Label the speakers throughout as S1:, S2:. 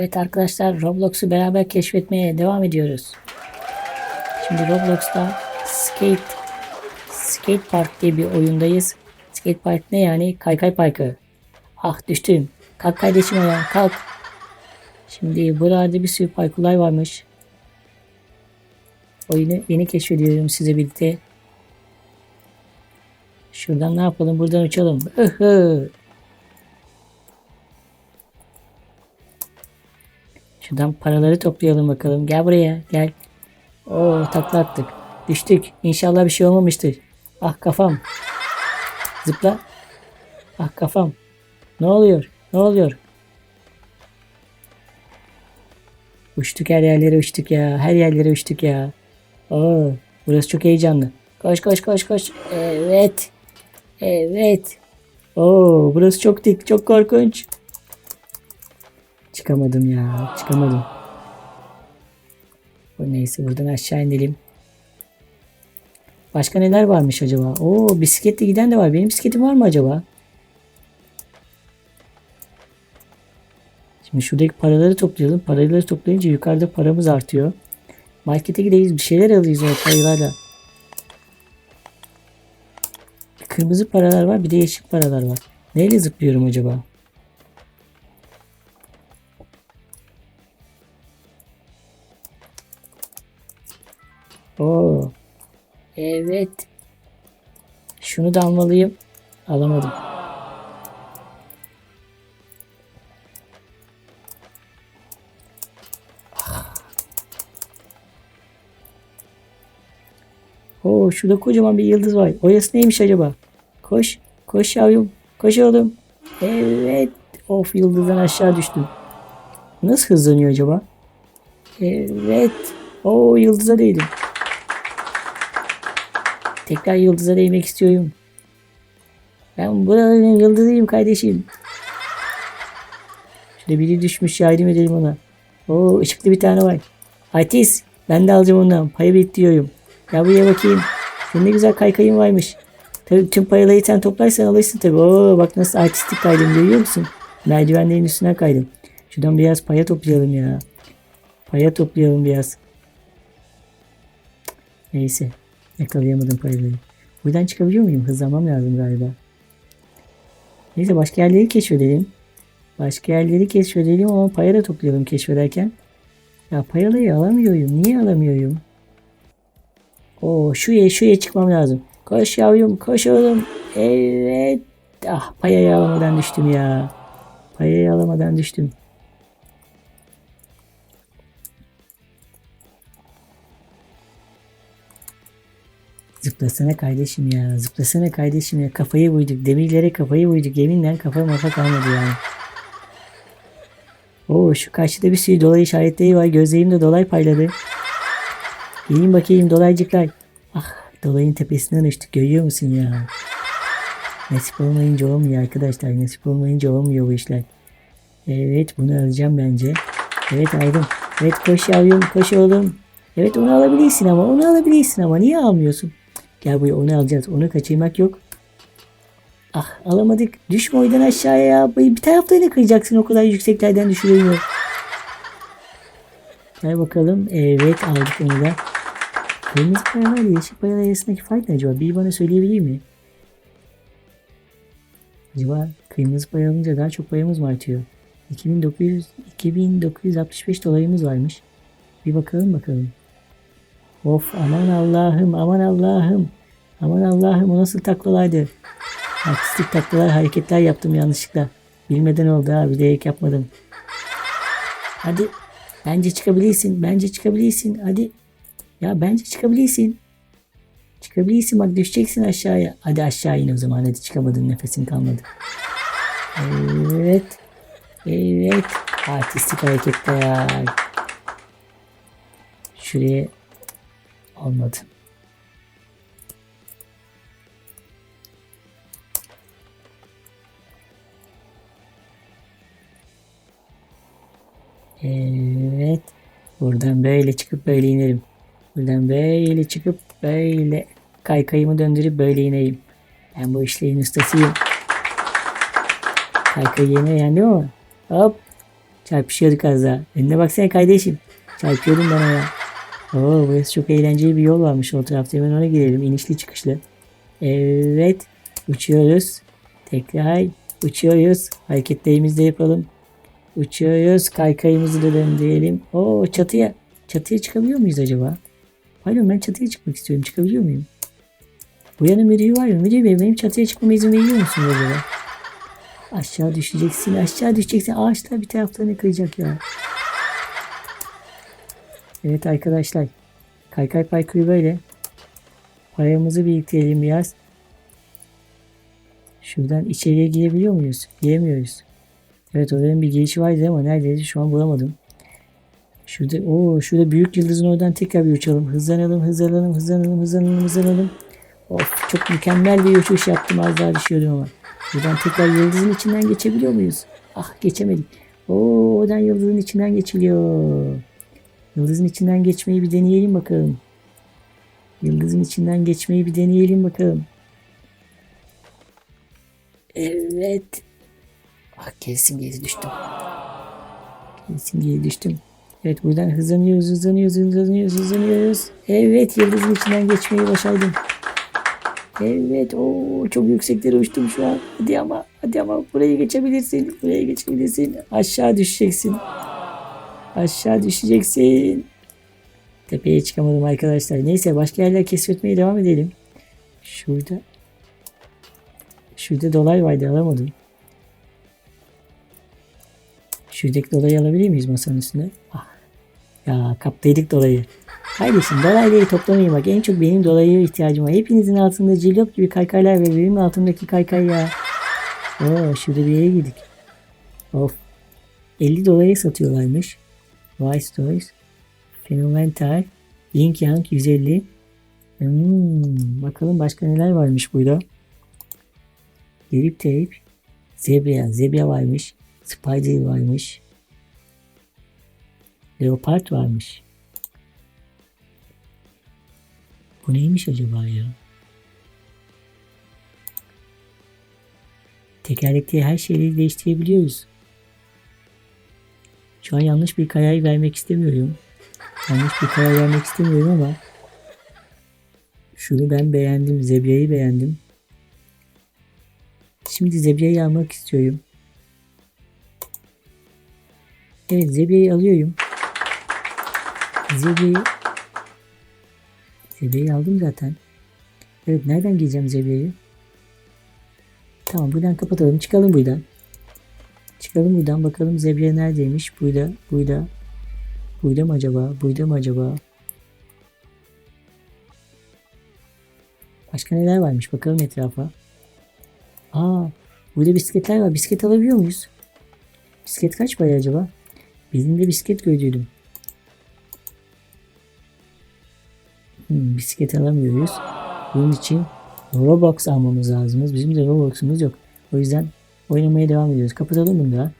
S1: Evet arkadaşlar Roblox'u beraber keşfetmeye devam ediyoruz. Şimdi Roblox'ta Skate Skate Park diye bir oyundayız. Skate Park ne yani? Kaykay parkı. Ah düştüm. Kalk kardeşim ayağa kalk. Şimdi burada bir sürü parkurlar varmış. Oyunu yeni keşfediyorum size birlikte. Şuradan ne yapalım? Buradan uçalım. Şuradan paraları toplayalım bakalım. Gel buraya gel. Oo takla attık. Düştük. İnşallah bir şey olmamıştır. Ah kafam. Zıpla. Ah kafam. Ne oluyor? Ne oluyor? Uçtuk her yerlere uçtuk ya. Her yerlere uçtuk ya. Oo, burası çok heyecanlı. Koş koş koş koş. Evet. Evet. Oo, burası çok dik, çok korkunç. Çıkamadım ya. Çıkamadım. Neyse buradan aşağı inelim. Başka neler varmış acaba? Oo bisikletle giden de var. Benim bisikletim var mı acaba? Şimdi şuradaki paraları toplayalım. Paraları toplayınca yukarıda paramız artıyor. Markete gideyiz. Bir şeyler alırız o paralarla. Kırmızı paralar var. Bir de yeşil paralar var. Neyle zıplıyorum acaba? Oo. Evet. Şunu da almalıyım. Alamadım. Oo, şurada kocaman bir yıldız var. Oyası neymiş acaba? Koş. Koş yavrum. Koş oğlum. Evet. Of yıldızdan aşağı düştüm. Nasıl hızlanıyor acaba? Evet. Oo yıldıza değdim. Tekrar yıldıza değmek istiyorum. Ben buranın yıldızıyım kardeşim. Şurada biri düşmüş yardım edelim ona. Oo ışıklı bir tane var. Artist ben de alacağım ondan. Payı bekliyorum. Ya buraya bakayım. Senin ne güzel kaykayın varmış. Tabii tüm paraları sen toplarsan alırsın tabii. Oo bak nasıl artistik kaydım görüyor musun? Merdivenlerin üstüne kaydım. Şuradan biraz paya toplayalım ya. Paya toplayalım biraz. Neyse. Yakalayamadım paraları. Buradan çıkabiliyor muyum? Hızlanmam lazım galiba. Neyse başka yerleri keşfedelim. Başka yerleri keşfedelim ama paya da toplayalım keşfederken. Ya payalayı alamıyorum. Niye alamıyorum? Oo şuraya şuraya çıkmam lazım. Koş yavrum koş oğlum. Evet. Ah payayı alamadan düştüm ya. Payayı alamadan düştüm. Zıplasana kardeşim ya. Zıplasana kardeşim ya. Kafayı buyduk. Demirlere kafayı buyduk. Yeminle kafa mafa kalmadı yani. Oo şu karşıda bir sürü dolar işaretleri var. Gözlerim de dolar payladı. Gelin bakayım dolaycıklar. Ah dolayın tepesinden uçtuk. Görüyor musun ya? Nasip olmayınca olmuyor arkadaşlar. Nasip olmayınca olmuyor bu işler. Evet bunu alacağım bence. Evet aldım. Evet koş yavrum koş oğlum. Evet onu alabilirsin ama onu alabilirsin ama niye almıyorsun? Gel buraya onu alacağız. Onu kaçırmak yok. Ah alamadık. Düşme oydan aşağıya ya. Bir taraflarını kıracaksın o kadar yükseklerden düşürüyor. Gel bakalım. Evet aldık onu da. Kırmızı paralarla yeşil paralar arasındaki fark ne acaba? Bir bana söyleyebilir mi? Acaba kırmızı para alınca daha çok paramız mı artıyor? 2900, 2965 dolarımız varmış. Bir bakalım bakalım. Of aman Allah'ım aman Allah'ım. Aman Allah'ım o nasıl taklalardı. Artistik taklalar hareketler yaptım yanlışlıkla. Bilmeden oldu ha bilerek yapmadım. Hadi bence çıkabilirsin bence çıkabilirsin hadi. Ya bence çıkabilirsin. Çıkabilirsin bak düşeceksin aşağıya. Hadi aşağı in o zaman hadi çıkamadın nefesin kalmadı. Evet. Evet. Artistik hareketler. Şuraya olmadı. Evet. Buradan böyle çıkıp böyle inerim. Buradan böyle çıkıp böyle kaykayımı döndürüp böyle ineyim. Ben bu işlerin ustasıyım. Kaykayı yine yendim ama hop Çarpışıyorduk az daha. Önüne baksana kardeşim. Çarpıyordum bana ya. Oo burası çok eğlenceli bir yol varmış o tarafta. Hemen ona girelim. İnişli çıkışlı. Evet. Uçuyoruz. Tekrar uçuyoruz. Hareketlerimizi de yapalım. Uçuyoruz. Kaykayımızı da döndürelim. Oo çatıya. Çatıya çıkabiliyor muyuz acaba? Pardon ben çatıya çıkmak istiyorum. Çıkabiliyor muyum? Bu yanın müdürü var mı? Müdür bey benim çatıya çıkmama izin veriyor musun acaba? Aşağı düşeceksin. Aşağı düşeceksin. Ağaçlar bir taraflarını kıracak ya. Evet arkadaşlar. Kaykay parkuru böyle. Paramızı biriktirelim biraz. Şuradan içeriye girebiliyor muyuz? Giremiyoruz. Evet oranın bir girişi vardı ama neredeydi şu an bulamadım. Şurada o şurada büyük yıldızın oradan tekrar bir uçalım. Hızlanalım, hızlanalım, hızlanalım, hızlanalım, hızlanalım. Of çok mükemmel bir uçuş yaptım az daha düşüyordum ama. Buradan tekrar yıldızın içinden geçebiliyor muyuz? Ah geçemedik. Oo oradan yıldızın içinden geçiliyor. Yıldızın içinden geçmeyi bir deneyelim bakalım. Yıldızın içinden geçmeyi bir deneyelim bakalım. Evet. Ah kesin geri düştüm. Kesin geri düştüm. Evet buradan hızlanıyoruz, hızlanıyoruz, hızlanıyoruz, hızlanıyoruz. Evet yıldızın içinden geçmeyi başardım. Evet o çok yükseklere uçtum şu an. Hadi ama hadi ama burayı geçebilirsin. Buraya geçebilirsin. Aşağı düşeceksin. Aşağı düşeceksin. Tepeye çıkamadım arkadaşlar. Neyse başka yerler keşfetmeye devam edelim. Şurada Şurada dolar vardı alamadım. Şuradaki dolayı alabilir miyiz masanın üstüne? Ah. Ya kaptaydık dolayı. Kardeşim dolayları toplamayın bak en çok benim dolayıya ihtiyacım var. Hepinizin altında cillop gibi kaykaylar ve benim altımdaki kaykay ya. Oo şurada bir yere girdik. Of. 50 dolara satıyorlarmış. Vice Toys. Fenomental. Ying Yang 150. Hmm, bakalım başka neler varmış burada. Gelip teyip. Zebra. Zebra varmış. Spider varmış. Leopard varmış. Bu neymiş acaba ya? Tekerlekli her şeyi değiştirebiliyoruz. Şu an yanlış bir karar vermek istemiyorum. Yanlış bir karar vermek istemiyorum ama şunu ben beğendim. Zebra'yı beğendim. Şimdi zebrayı almak istiyorum. Evet zebrayı alıyorum. Zebrayı Zebrayı aldım zaten. Evet nereden giyeceğim zebrayı? Tamam buradan kapatalım. Çıkalım buradan. Çıkalım buradan bakalım zebra neredeymiş? Burada, burada. Burada mı acaba? Burada mı acaba? Başka neler varmış? Bakalım etrafa. Aa, burada bisikletler var. Bisiklet alabiliyor muyuz? Bisiklet kaç para acaba? Bizim de bisiklet gördüydüm. Hmm, bisiklet alamıyoruz. Bunun için Roblox almamız lazım. Bizim de Roblox'umuz yok. O yüzden oynamaya devam ediyoruz. Kapatalım bunu da.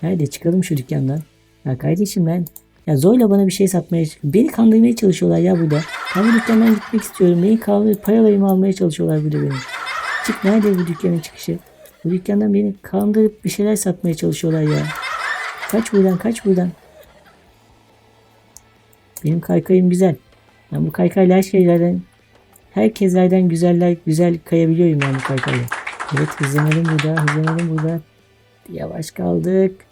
S1: Haydi çıkalım şu dükkandan. Ya kardeşim ben ya zorla bana bir şey satmaya beni kandırmaya çalışıyorlar ya burada. Ben bu dükkandan gitmek istiyorum. Beni kandırıp paralarımı almaya çalışıyorlar burada benim. Çık nerede bu dükkanın çıkışı? Bu dükkandan beni kandırıp bir şeyler satmaya çalışıyorlar ya. Kaç buradan kaç buradan. Benim kaykayım güzel. Ben bu kaykayla her şeylerden herkeslerden güzeller güzel kayabiliyorum yani bu kaykayla. Evet hızlanalım burada hızlanalım burada. Yavaş kaldık.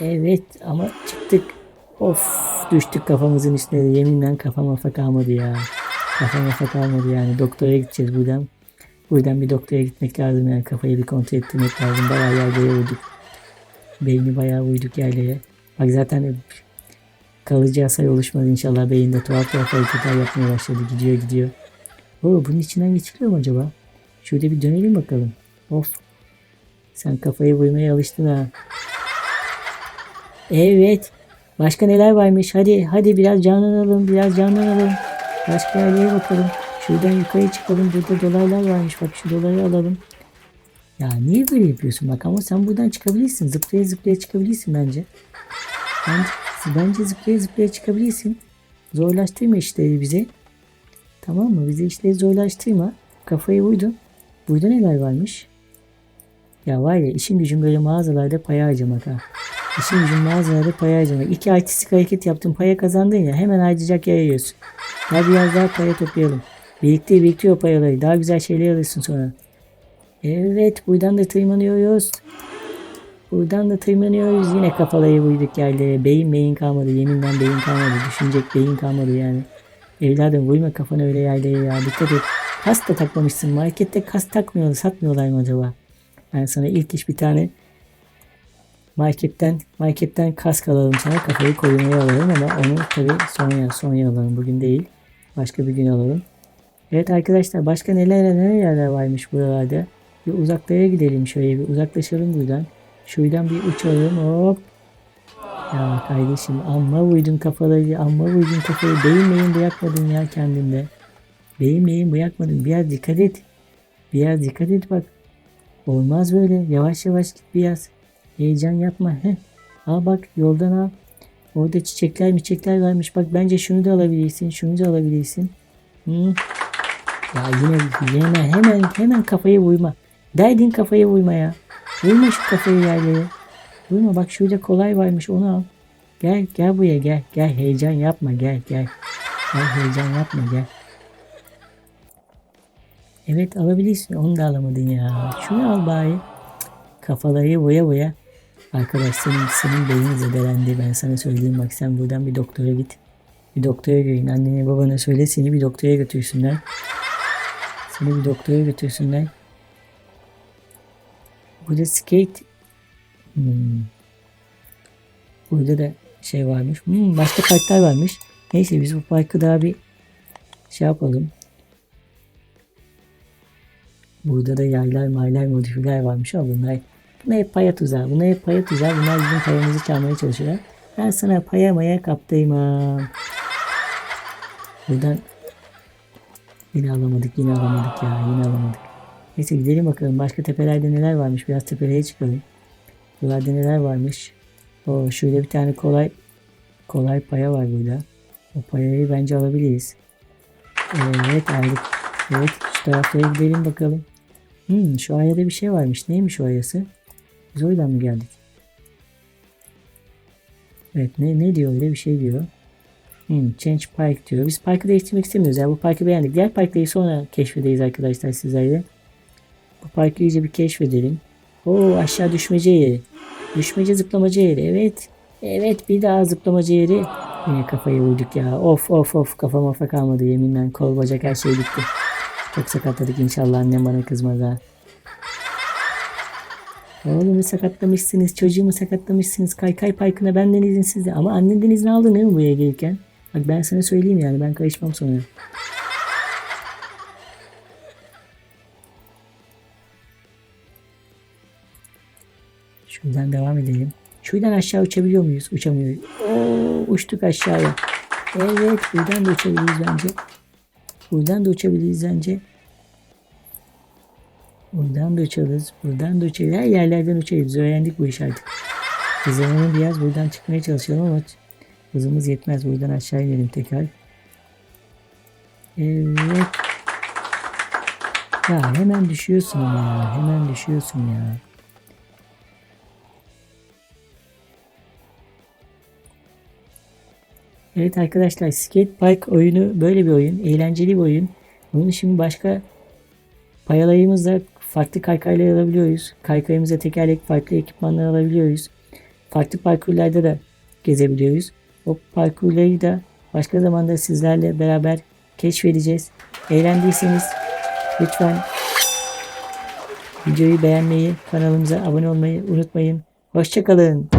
S1: Evet ama çıktık. Of düştük kafamızın üstüne. Yeminle kafam afa kalmadı ya. Kafam afa kalmadı yani. Doktora gideceğiz buradan. Buradan bir doktora gitmek lazım yani. Kafayı bir kontrol ettirmek lazım. Bayağı yerlere vurduk. Beyni bayağı vurduk yerlere. Bak zaten kalıcı hasar oluşmadı inşallah beyinde. Tuhaf tuhaf hareketler yapmaya başladı. Gidiyor gidiyor. Oo, bunun içinden geçiliyor mu acaba? Şöyle bir dönelim bakalım. Of. Sen kafayı vurmaya alıştın ha. Evet. Başka neler varmış? Hadi hadi biraz canlanalım, biraz canlanalım. Başka yerlere bakalım. Şuradan yukarı çıkalım. Burada dolaylar varmış. Bak şu dolayı alalım. Ya niye böyle yapıyorsun? Bak ama sen buradan çıkabilirsin. Zıplaya zıplaya çıkabilirsin bence. Bence, bence zıplaya zıplaya çıkabilirsin. Zorlaştırma işleri bize. Tamam mı? Bize işleri zorlaştırma. Kafayı vurdun. Burada neler varmış? Ya var ya işin gücün böyle mağazalarda paya harcamak ha. İşin gücün mağazalarda paya harcamak. İki artistik hareket yaptın paya kazandın ya hemen harcayacak yer arıyorsun. Ya biraz daha paya toplayalım. Biriktir biriktir o paraları. Daha güzel şeyler alırsın sonra. Evet buradan da tırmanıyoruz. Buradan da tırmanıyoruz. Yine kafalayı vurduk yerlere. Beyin beyin kalmadı. Yeminden beyin kalmadı. Düşünecek beyin kalmadı yani. Evladım vurma kafanı öyle yerlere ya. Dikkat et. Kas da takmamışsın. Markette kas takmıyorlar. Satmıyorlar mı acaba? Ben sana ilk iş bir tane marketten marketten kask alalım sana. Kafayı korumaya alalım ama onu tabii sonra sonra alalım. Bugün değil. Başka bir gün alalım. Evet arkadaşlar başka neler neler yerler varmış buralarda. Bir uzaklara gidelim şöyle bir uzaklaşalım buradan. Şuradan bir uçalım hop. Ya kardeşim amma vurdun kafaları amma vurdun kafayı. Değmeyin bırakmadın ya kendinde. Değmeyin bırakmadın. Biraz dikkat et. Biraz dikkat et bak. Olmaz böyle. Yavaş yavaş git biraz. Heyecan yapma. Heh. Al bak yoldan al. Orada çiçekler çiçekler varmış. Bak bence şunu da alabilirsin. Şunu da alabilirsin. Hı. Ya yine yine hemen hemen kafayı vurma. Derdin kafayı vurma ya. Vurma şu kafayı yerlere. Vurma bak şurada kolay varmış onu al. Gel gel buraya gel. Gel heyecan yapma gel gel. Gel heyecan yapma gel. Evet alabilirsin. Onu da alamadın ya. Şunu al bari. Kafaları boya boya. Arkadaş senin, senin beynin zedelendi. Ben sana söyleyeyim bak sen buradan bir doktora git. Bir doktora görün. Annene babana söyle seni bir doktora götürsünler. Seni bir doktora götürsünler. Burada skate hmm. Burada da şey varmış. Hmm, başka parklar varmış. Neyse biz bu parkı daha bir şey yapalım. Burada da yaylar maylar modifiler varmış ama bunlar bunlar hep paya tuzağı. Bunlar hep paya tuzağı. Bunlar bizim payamızı çalmaya çalışıyorlar. Ben sana paya maya kaptırmam. Buradan yine alamadık yine alamadık ya yine alamadık. Neyse gidelim bakalım başka tepelerde neler varmış. Biraz tepelere çıkalım. Buralarda neler varmış. O şöyle bir tane kolay kolay paya var burada. O payayı bence alabiliriz. Evet aldık. Evet şu taraflara gidelim bakalım. Hmm, şu ayada bir şey varmış. Neymiş o ayası? Biz oradan mı geldik? Evet ne, ne diyor öyle bir şey diyor. Hmm, change park diyor. Biz parkı değiştirmek istemiyoruz. Ya bu parkı beğendik. Diğer parkları sonra keşfedeyiz arkadaşlar sizlerle. Bu parkı iyice bir keşfedelim. Oo aşağı düşmece yeri. Düşmece zıplamacı yeri. Evet. Evet bir daha zıplamacı yeri. Yine kafayı vurduk ya. Of of of kafa mafa kalmadı yeminle. Kol bacak her şey bitti. Çok sakatladık inşallah annem bana kızmaz ha. Oğlumu sakatlamışsınız, çocuğumu sakatlamışsınız. Kaykay parkına benden izinsiz de. Ama annenden izin aldın değil mi buraya gelirken? Bak ben sana söyleyeyim yani ben karışmam sonra. Şuradan devam edelim. Şuradan aşağı uçabiliyor muyuz? Uçamıyoruz. Oo, uçtuk aşağıya. Evet buradan da uçabiliriz bence. Buradan da uçabiliriz bence. Buradan da uçarız. Buradan da uçarız. Her yerlerden uçarız. Öğrendik bu işi artık. Hızlanalım biraz buradan çıkmaya çalışalım ama hızımız yetmez. Buradan aşağı inelim tekrar. Evet. Ya hemen düşüyorsun ama. Hemen düşüyorsun ya. Evet arkadaşlar Skate Park oyunu böyle bir oyun. Eğlenceli bir oyun. Bunun şimdi başka payalayımızla farklı kaykaylar alabiliyoruz. Kaykayımıza tekerlek farklı ekipmanlar alabiliyoruz. Farklı parkurlarda da gezebiliyoruz. O parkurları da başka zamanda sizlerle beraber keşfedeceğiz. Eğlendiyseniz lütfen videoyu beğenmeyi, kanalımıza abone olmayı unutmayın. Hoşçakalın.